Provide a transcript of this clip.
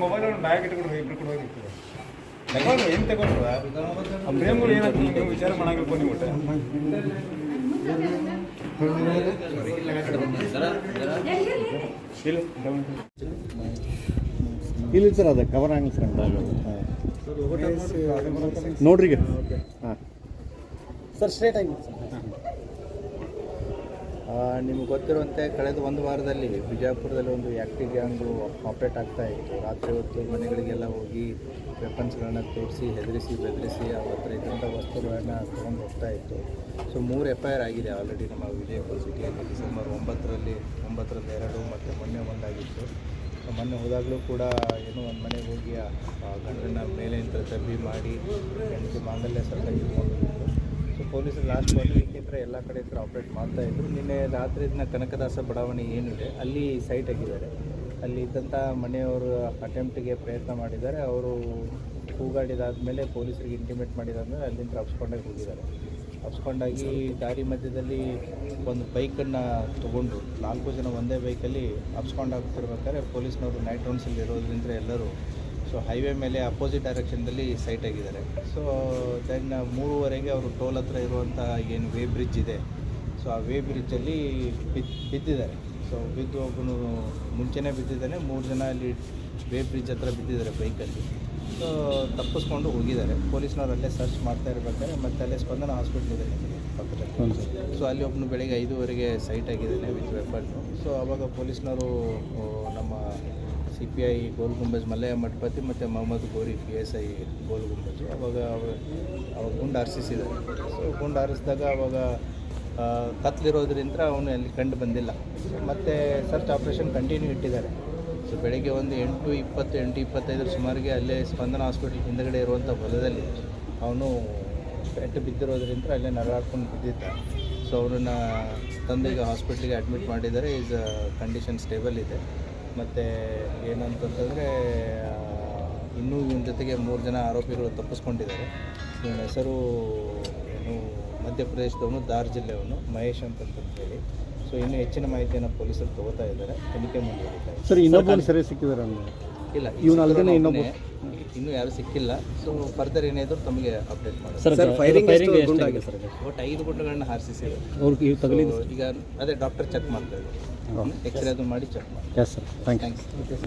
Mobile bag ಇಟ್ಕೊಂಡು ಇಬ್ರು ಕೂಡ ಹೋಗಿರ್ತಾರೆ ತಗೊಂಡು ಏನು ತಗೊಂಡ್ರು? ಆ ಪ್ರೇಮ್ಗಳು ಏನಾಗ್ತದೆ ನೀವು ವಿಚಾರ ಮಾಡಂಗಿಲ್ಲ ನೀವು ಒಟ್ಟು? ಇಲ್ಲ ಇಲ್ಲ. ಸರ್ ಅದ ಕವರ್ ಆಗಲ್ಲ ಸರ್ ನೋಡ್ರಿ ಈಗ. ಹಾಂ. ಸರ್ ಸ್ಟ್ರೇಟ್ ಆಗಿ ನಿಮ್ಗೆ ಗೊತ್ತಿರುವಂತೆ ಕಳೆದ ಒಂದು ವಾರದಲ್ಲಿ ಬಿಜಾಪುರದಲ್ಲಿ ಒಂದು ಆ್ಯಕ್ಟಿವ್ ಗ್ಯಾಂಗು ಆಪ್ರೇಟ್ ಆಗ್ತಾ ಇತ್ತು. ರಾತ್ರಿ ಹೊತ್ತು ಮನೆಗಳಿಗೆಲ್ಲ ಹೋಗಿ ವೆಪನ್ಸ್ಗಳನ್ನ ತೋರಿಸಿ, ಹೆದರಿಸಿ, ಬೆದರಿಸಿ ಅವ್ರ ಇದ್ದಂಥ ವಸ್ತುಗಳನ್ನು ತೊಗೊಂಡು ಹೋಗ್ತಾ ಇತ್ತು. ಸೊ, ಮೂರು ಎಫ್ ಐ ಆರ್ ಆಗಿದೆ ಆಲ್ರೆಡಿ ನಮ್ಮ ವಿಜಯಪುರ ಸಿಟಿಯಲ್ಲಿ. ಡಿಸೆಂಬರ್ ಒಂಬತ್ತರಲ್ಲಿ ಒಂಬತ್ತರಲ್ಲಿ ಎರಡು, ಮತ್ತು ಮೊನ್ನೆ ಒಂದಾಗಿತ್ತು. ಸೊ, ಮೊನ್ನೆ ಹೋದಾಗಲೂ ಕೂಡ ಏನೋ ಒಂದು ಮನೆಗೆ ಹೋಗಿ ಆ ಗಂಡನ ಮೇಲೆ ನಿಂತ ತಬ್ಬಿ ಮಾಡಿ ಹೆಂಡತಿ ಮಾಂಗಲ್ಯ ಸರ್ಕಾರ ಇಟ್ಕೊಂಡು ಸೊ ಪೊಲೀಸರು ಲಾಸ್ಟ್ ವೀಕ್ ಎಲ್ಲ ಕಡೆ ಹತ್ರ ಆಪ್ರೇಟ್ ಮಾಡ್ತಾ ಇದ್ರು. ನಿನ್ನೆ ರಾತ್ರಿ ದಿನ ಕನಕದಾಸ ಬಡಾವಣೆ ಏನಿದೆ, ಅಲ್ಲಿ ಸೈಟ್ ಆಗಿದ್ದಾರೆ ಅಲ್ಲಿ ಇದ್ದಂಥ ಮನೆಯವರು ಅಟೆಂಪ್ಟಿಗೆ ಪ್ರಯತ್ನ ಮಾಡಿದ್ದಾರೆ. ಅವರು ಕೂಗಾಡಿದಾದ್ಮೇಲೆ ಪೊಲೀಸರಿಗೆ ಇಂಟಿಮೇಟ್ ಮಾಡಿದಾದ್ಮೇಲೆ ಅಲ್ಲಿಂದ ಹಬ್ಸ್ಕೊಂಡಾಗಿ ಹೋಗಿದ್ದಾರೆ. ಹಬ್ಸ್ಕೊಂಡಾಗಿ ದಾರಿ ಮಧ್ಯದಲ್ಲಿ ಒಂದು ಬೈಕನ್ನು ತೊಗೊಂಡು ನಾಲ್ಕು ಜನ ಒಂದೇ ಬೈಕಲ್ಲಿ ಅಪ್ಸ್ಕೊಂಡು ಆಗ್ತಿರ್ಬೇಕಾದ್ರೆ ಪೊಲೀಸ್ನವರು ನೈಟ್ ರೌಂಡ್ಸಲ್ಲಿ ಇರೋದ್ರಿಂದ ಎಲ್ಲರೂ ಸೊ ಹೈವೇ ಮೇಲೆ ಅಪೋಸಿಟ್ ಡೈರೆಕ್ಷನ್ದಲ್ಲಿ ಸೈಟ್ ಆಗಿದ್ದಾರೆ. ಸೊ ದೆನ್ ಮೂರುವರೆಗೆ ಅವರು ಟೋಲ್ ಹತ್ರ ಇರುವಂಥ ಏನು ವೇ ಬ್ರಿಡ್ಜ್ ಇದೆ. ಸೊ ಆ ವೇ ಬ್ರಿಡ್ಜಲ್ಲಿ ಬಿದ್ದು ಬಿದ್ದಿದ್ದಾರೆ. ಸೊ ಬಿದ್ದು ಒಬ್ಬನು ಮುಂಚೆನೇ ಬಿದ್ದಿದ್ದಾನೆ, ಮೂರು ಜನ ಅಲ್ಲಿ ವೇ ಬ್ರಿಡ್ಜ್ ಹತ್ರ ಬಿದ್ದಿದ್ದಾರೆ ಬೈಕಲ್ಲಿ ಸೊ ತಪ್ಪಿಸ್ಕೊಂಡು ಹೋಗಿದ್ದಾರೆ. ಪೊಲೀಸ್ನವ್ರು ಅಲ್ಲೇ ಸರ್ಚ್ ಮಾಡ್ತಾ ಇರ್ಬೇಕಾದ್ರೆ ಮತ್ತೆ ಅಲ್ಲೇ ಸ್ಪಂದನ ಹಾಸ್ಪಿಟ್ಲ್ ಇದೆ ಪಕ್ಕದಲ್ಲಿ. ಸೊ ಅಲ್ಲಿ ಒಬ್ಬನು ಬೆಳಗ್ಗೆ ಐದೂವರೆಗೆ ಸೈಟ್ ಆಗಿದ್ದಾನೆ ವಿತ್ ವೆಪನ್ನು ಸೊ ಅವಾಗ ಪೊಲೀಸ್ನವರು ನಮ್ಮ C P I Gol Gumbaz Mallayya Mathapati ಮತ್ತು Mohammad Gori P S I Gol Gumbaz ಅವಾಗ ಅವ, ಅವಾಗ ಗುಂಡು ಹಾರಿಸಿದ್ದಾರೆ ಸೊ ಗುಂಡು ಹಾರಿಸಿದಾಗ ಅವಾಗ ಕತ್ಲಿರೋದ್ರಿಂದ ಅವನು ಅಲ್ಲಿ ಕಂಡು ಬಂದಿಲ್ಲ. ಮತ್ತು ಸರ್ಚ್ ಆಪ್ರೇಷನ್ ಕಂಟಿನ್ಯೂ ಇಟ್ಟಿದ್ದಾರೆ. ಸೊ ಬೆಳಗ್ಗೆ ಒಂದು ಎಂಟು ಇಪ್ಪತ್ತು, ಎಂಟು ಇಪ್ಪತ್ತೈದರ ಸುಮಾರಿಗೆ ಅಲ್ಲೇ ಸ್ಪಂದನ ಹಾಸ್ಪಿಟ್ಲ್ ಹಿಂದಗಡೆ ಇರುವಂಥ ಹೊಲದಲ್ಲಿ ಅವನು ಪೆಟ್ಟು ಬಿದ್ದಿರೋದ್ರಿಂದ ಅಲ್ಲೇ ನರಳಾಡ್ಕೊಂಡು ಬಿದ್ದಿದ್ದ. ಸೊ ಅವ್ರನ್ನ ತಂದೆಗೆ ಹಾಸ್ಪಿಟ್ಲಿಗೆ ಅಡ್ಮಿಟ್ ಮಾಡಿದ್ದಾರೆ. ಈಸ್ ಕಂಡೀಷನ್ ಸ್ಟೇಬಲ್ ಇದೆ. ಮತ್ತು ಏನಂತಂತಂದರೆ ಇನ್ನೂ ಇವನ ಜೊತೆಗೆ ಮೂರು ಜನ ಆರೋಪಿಗಳು ತಪ್ಪಿಸ್ಕೊಂಡಿದ್ದಾರೆ. ಇವನ ಹೆಸರು ಏನು ಮಧ್ಯಪ್ರದೇಶದವನು ಧಾರ್ ಜಿಲ್ಲೆಯವನು ಮಹೇಶ್ ಅಂತಂತ ಹೇಳಿ. ಸೊ ಇನ್ನೂ ಹೆಚ್ಚಿನ ಮಾಹಿತಿಯನ್ನು ಪೊಲೀಸರು ತಗೋತಾ ಇದ್ದಾರೆ. ತನಿಖೆ ಮುಂದುವರಿತಾ ಇದೆ. ಸರ್ ಇನ್ನೊಬ್ಬರು ಸರಿ ಸಿಕ್ಕಿದಾರೆ ಇಲ್ಲ ಇವನು ಅಲ್ದೇನೆ ಇನ್ನೊಬ್ಬ-. ಇನ್ನೂ ಯಾರು ಸಿಕ್ಕಿಲ್ಲ. ಸೊ ಫರ್ದರ್ ಏನಾದರೂ ತಮಗೆ ಅಪ್ಡೇಟ್ ಮಾಡಿ ಸರ್ ಫೈರಿಂಗ್ ಸರ್ ಒಟ್ಟು ಐದು ಗುಂಡುಗಳನ್ನ ಹಾರಿಸಿದ್ದಾರೆ ಅವ್ರಿಗೆ ಈಗ ಅದೇ ಡಾಕ್ಟರ್ ಚೆಕ್ ಮಾಡ್ತಾ ಇದ್ದಾರೆ. ಎಕ್ಸ್ರೇ ಅದು ಮಾಡಿ ಚೆಕ್ ಮಾಡಿ ಎಸ್ ಸರ್ ಥ್ಯಾಂಕ್ ಯು